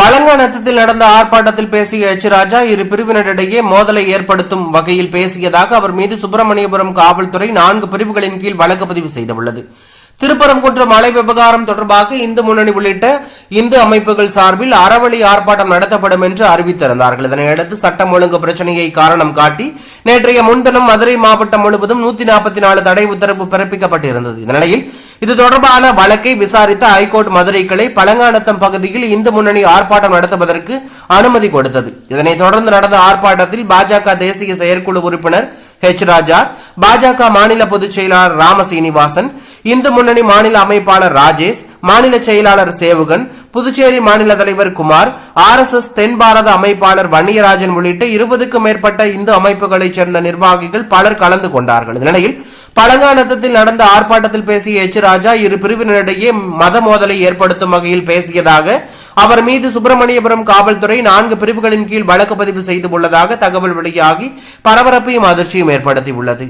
பழங்கானத்தில் நடந்த ஆர்ப்பாட்டத்தில் பேசிய எச். ராஜா இரு பிரிவினரிடையே மோதலை ஏற்படுத்தும் வகையில் பேசியதாக அவர் மீது சுப்பிரமணியபுரம் காவல்துறை நான்கு பிரிவுகளின் கீழ் வழக்கு பதிவு செய்துள்ளது. திருப்பரங்குன்றம் மலை விவகாரம் தொடர்பாக இந்து முன்னணி உள்ளிட்ட இந்து அமைப்புகள் சார்பில் அறவழி ஆர்ப்பாட்டம் நடத்தப்படும் என்று அறிவித்திருந்தார்கள். இதனையடுத்து சட்டம் ஒழுங்கு பிரச்சனையை காரணம் காட்டி நேற்றைய முன்தினம் மதுரை மாவட்டம் முழுவதும் நூத்தி நாற்பத்தி நாலு தடை உத்தரவு பிறப்பிக்கப்பட்டிருந்தது. இந்த நிலையில் இது தொடர்பான வழக்கை விசாரித்த ஐகோர்ட் மதுரை கிளை பழங்கானத்தம் பகுதியில் இந்து முன்னணி ஆர்ப்பாட்டம் நடத்துவதற்கு அனுமதி கொடுத்தது. இதனைத் தொடர்ந்து நடந்த ஆர்ப்பாட்டத்தில் பாஜக தேசிய செயற்குழு உறுப்பினர் ஹெச் ராஜா பாஜக மாநில பொதுச் செயலாளர் ராம சீனிவாசன் இந்து முன்னணி மாநில அமைப்பாளர் ராஜேஷ் மாநில செயலாளர் சேவுகன் புதுச்சேரி மாநில தலைவர் குமார் ஆர் எஸ் எஸ் தென் பாரத அமைப்பாளர் வன்னியராஜன் உள்ளிட்ட இருபதுக்கும் மேற்பட்ட இந்து அமைப்புகளைச் சேர்ந்த நிர்வாகிகள் பலர் கலந்து கொண்டார்கள். நிலையில் பழங்கானத்தத்தில் நடந்த ஆர்ப்பாட்டத்தில் பேசிய எச். ராஜா இரு பிரிவினரிடையே மத மோதலை ஏற்படுத்தும் வகையில் பேசியதாக அவர் மீது சுப்பிரமணியபுரம் காவல்துறை நான்கு பிரிவுகளின் கீழ் வழக்கு பதிவு செய்துள்ளதாக தகவல் வெளியாகி பரபரப்பையும் அதிர்ச்சியும் ஏற்படுத்தியுள்ளது.